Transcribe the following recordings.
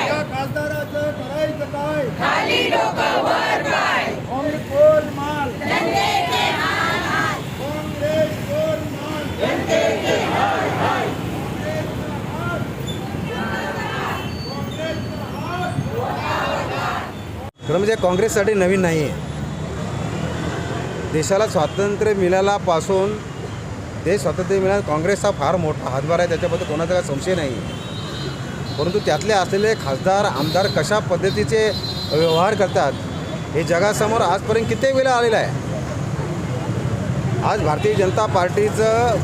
या खासदाराचं करायचं काय? माल. खरं म्हणजे काँग्रेससाठी नवीन नाही. आहे देशाला स्वातंत्र्य मिळाल्यापासून देश स्वातंत्र्य मिळाला काँग्रेसचा फार मोठा हातभार आहे. त्याच्याबद्दल कोणाचा काही संशय नाही. परंतु त्यातले असलेले खासदार आमदार कशा पद्धतीचे व्यवहार करतात हे जगासमोर आजपर्यंत कित्येक वेळा आलेलं आहे? आज भारतीय जनता पार्टीचं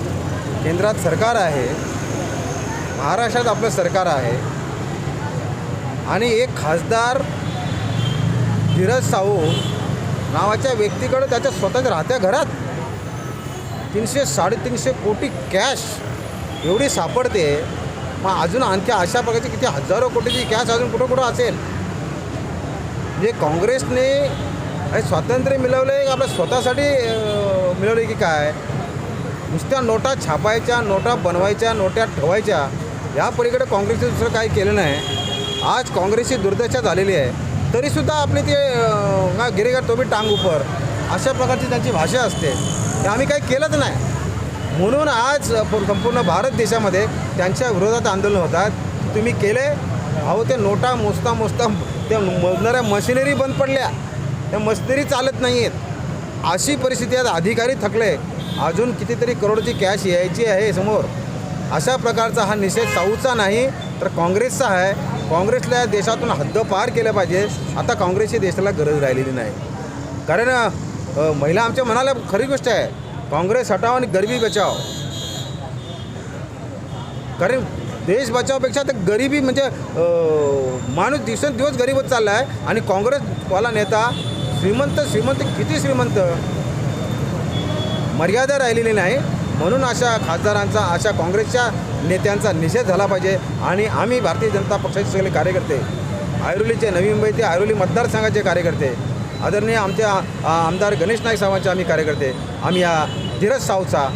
केंद्रात सरकार आहे महाराष्ट्रात आपलं सरकार आहे आणि एक खासदार धीरज साहू नावाच्या व्यक्तीकडं त्याच्या स्वतःच्या राहत्या घरात तीनशे साडेतीनशे कोटी कॅश एवढी सापडते मग अजून आणखी अशा प्रकारची किती हजारो कोटीची कॅश अजून कुठं कुठं असेल? म्हणजे काँग्रेसने हे स्वातंत्र्य मिळवलं आहे आपल्या स्वतःसाठी मिळवलं आहे की काय? नुसत्या नोटा छापायच्या नोटा बनवायच्या नोट्या ठेवायच्या या पलीकडे काँग्रेसने दुसरं काही केलं नाही. आज काँग्रेसची दुर्दशा झालेली आहे. तरीसुद्धा आपले ते गिरेगार तो बी टांग उपर. अशा प्रकारची त्यांची भाषा असते. आम्ही काही केलंच नाही. म्हणून आज प- संपूर्ण भारत देशामध्ये त्यांच्या विरोधात आंदोलन होतात. तुम्ही केले? अहो ते नोटा मोजता मोजता त्या मोजणाऱ्या मशिनरी बंद पडल्या. त्या मशिनरी चालत नाही आहेत अशी परिस्थिती आज अधिकारी थकले. अजून कितीतरी करोडची कॅश यायची आहे समोर. अशा प्रकारचा हा निषेध साऊचा नाही तर काँग्रेसचा आहे. काँग्रेसला या देशातून हद्दपार केलं पाहिजे. आता काँग्रेसची देशाला गरज राहिलेली नाही. कारण महिला आमच्या मनाला खरी गोष्ट आहे. काँग्रेस हटाव आणि गरिबी बचाव कारण देश बचावपेक्षा तर गरिबी म्हणजे माणूस दिवसेंदिवस गरीबच चालला आहे आणि काँग्रेसवाला नेता श्रीमंत श्रीमंत किती श्रीमंत? मर्यादा राहिलेली नाही। म्हणून अशा खासदारांचा अशा काँग्रेसच्या नेत्यांचा निषेध झाला पाहिजे आणि आम्ही भारतीय जनता पक्षाचे सगळे कार्यकर्ते ऐरोलीचे नवी मुंबई ते ऐरोली मतदारसंघाचे कार्यकर्ते आदरणीय आमच्या आमदार गणेश नाईक साहेबांचे आम्ही कार्यकर्ते आम्ही या धीरज सावचा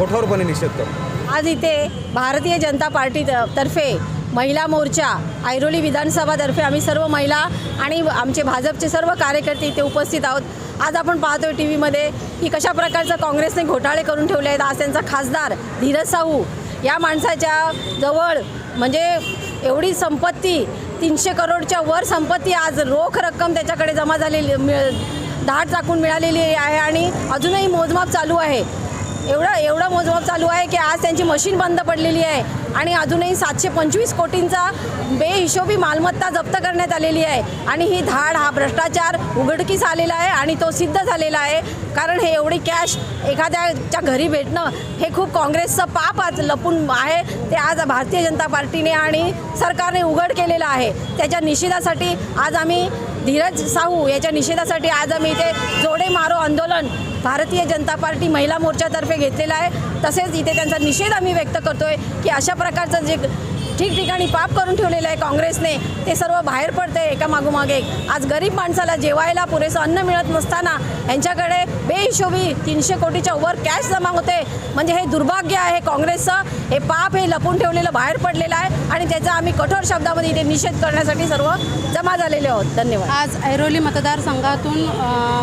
कठोरपणे निषेध करतो. आज इथे भारतीय जनता पार्टी त- तर्फे महिला मोर्चा ऐरोली विधानसभातर्फे आम्ही सर्व महिला आणि आमचे भाजपचे सर्व कार्यकर्ते इथे उपस्थित आहोत. आज आपण पाहतोय टी व्हीमध्ये की कशा प्रकारचं काँग्रेसने घोटाळे करून ठेवले आहेत. आज त्यांचा खासदार धीरज साहू या माणसाच्या जवळ म्हणजे एवढी संपत्ती तीनशे करोडच्या वर संपत्ती आज रोख रक्कम त्याच्याकडे जमा झालेली मिळ धाड चाकून मिळालेली आहे आणि अजूनही मोजमाप चालू आहे. एवढं एवढं मोजमाप चालू आहे की आज त्यांची मशीन बंद पडलेली आहे आणि अजूनही सातशे पंचवीस कोटींचा बेहिशोबी मालमत्ता जप्त करण्यात आलेली आहे आणि ही धाड हा भ्रष्टाचार उघडकीस आलेला आहे आणि तो सिद्ध झालेला आहे. कारण हे एवढी कॅश एखाद्याच्या घरी भेटणं हे खूप काँग्रेसचं पाप आज लपून आहे. ते आज भारतीय जनता पार्टीने आणि सरकारने उघड केलेलं आहे. त्याच्या निषेधासाठी आज आम्ही धीरज साहू याच्या निषेधासाठी आज आम्ही इथे जोडे मारो आंदोलन भारतीय जनता पार्टी महिला मोर्चातर्फे घेतलेला आहे. तसेच इथे त्यांचा निषेध आम्ही व्यक्त करतोय की अशा प्रकारचं जे ठिकठिकाणी पाप करून ठेवलेलं आहे काँग्रेसने. ते सर्व बाहेर पडते एका मागोमाग. एक आज गरीब माणसाला जेवायला पुरेसं अन्न मिळत नसताना यांच्याकडे बेहिशोबी तीनशे कोटीच्या वर कॅश जमा होते. म्हणजे हे दुर्भाग्य आहे काँग्रेसचं. हे पाप हे लपून ठेवलेलं बाहेर पडलेलं आहे आणि त्याचा आम्ही कठोर शब्दामध्ये इथे निषेध करण्यासाठी सर्व जमा झालेले आहोत. धन्यवाद. आज ऐरोली मतदारसंघातून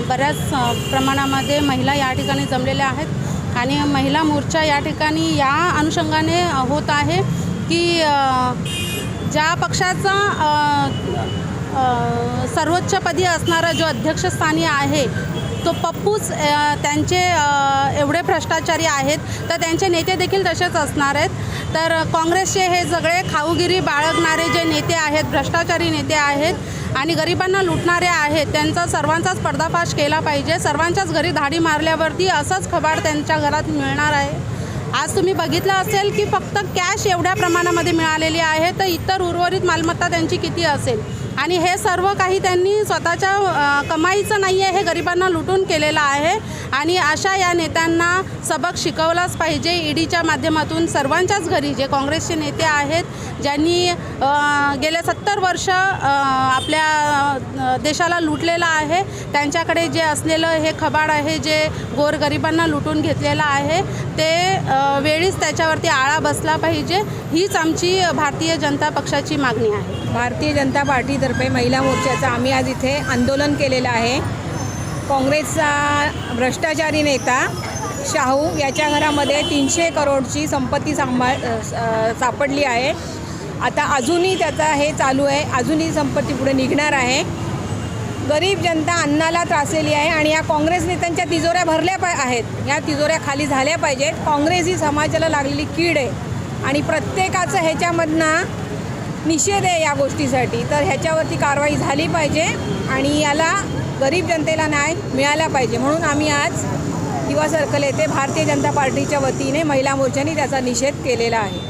बऱ्याच प्रमाणामध्ये महिला या ठिकाणी जमलेल्या आहेत. आणि महिला मोर्चा या ठिकाणी या अनुषंगाने होत आहे. की ज्या पक्षाचा सर्वोच्चपदी असणारा जो अध्यक्षस्थानी आहे तो पप्पूच त्यांचे एवढे भ्रष्टाचारी आहेत तर त्यांचे नेते देखील तसेच असणार आहेत. तर काँग्रेसचे हे सगळे खाऊगिरी बाळगणारे जे नेते आहेत भ्रष्टाचारी नेते आहेत आणि गरिबांना लुटणारे आहेत त्यांचा सर्वांचाच पर्दाफाश केला पाहिजे. सर्वांच्याच घरी धाडी मारल्यावरती असंच खबाड त्यांच्या घरात मिळणार आहे. आज तुम्ही बघितलं असेल की फक्त कॅश एवढ्या प्रमाणामध्ये मिळालेली आहे तर इतर उर्वरित मालमत्ता त्यांची किती असेल? आणि हे सर्व काही त्यांनी स्वतःच्या कमाईचं नाही आहे हे गरिबांना लुटून केलेलं आहे. आणि अशा या नेत्यांना सबक शिकवलाच पाहिजे. ईडीच्या माध्यमातून सर्वांच्याच घरी जे काँग्रेसचे नेते आहेत ज्यांनी गेल्या सत्तर वर्ष आपल्या देशाला लुटलेलं आहे त्यांच्याकडे जे असलेलं हे खबाड आहे जे गोरगरिबांना लुटून घेतलेलं आहे ते वेळीच त्याच्यावरती आळा बसला पाहिजे. हीच आमची भारतीय जनता पक्षाची मागणी आहे. भारतीय जनता पार्टी पार्टीतर्फे महिला मोर्चाचं आम्ही आज इथे आंदोलन केलेलं आहे. काँग्रेसचा भ्रष्टाचारी नेता शाहू याच्या घरामध्ये तीनशे करोडची संपत्ती सांभाळ स- सापडली आहे. आता अजूनही त्याचा हे चालू आहे. अजूनही संपत्ती पुढे निघणार आहे. गरीब जनता अन्नाला त्रासलेली आहे आणि या काँग्रेस नेत्यांच्या तिजोऱ्या भरल्या पा आहेत. या तिजोऱ्या खाली झाल्या पाहिजेत. काँग्रेस ही समाजाला लागलेली कीड आहे. आणि प्रत्येकाचं ह्याच्यामधनं निषेध आहे या गोष्टीसाठी. तर ह्याच्यावरती कारवाई झाली पाहिजे आणि याला गरीब जनतेला न्याय मिळाला पाहिजे. म्हणून आम्ही आज दिवा सर्कल येथे भारतीय जनता पार्टीच्या वतीने महिला मोर्चाने त्याचा निषेध केलेला आहे.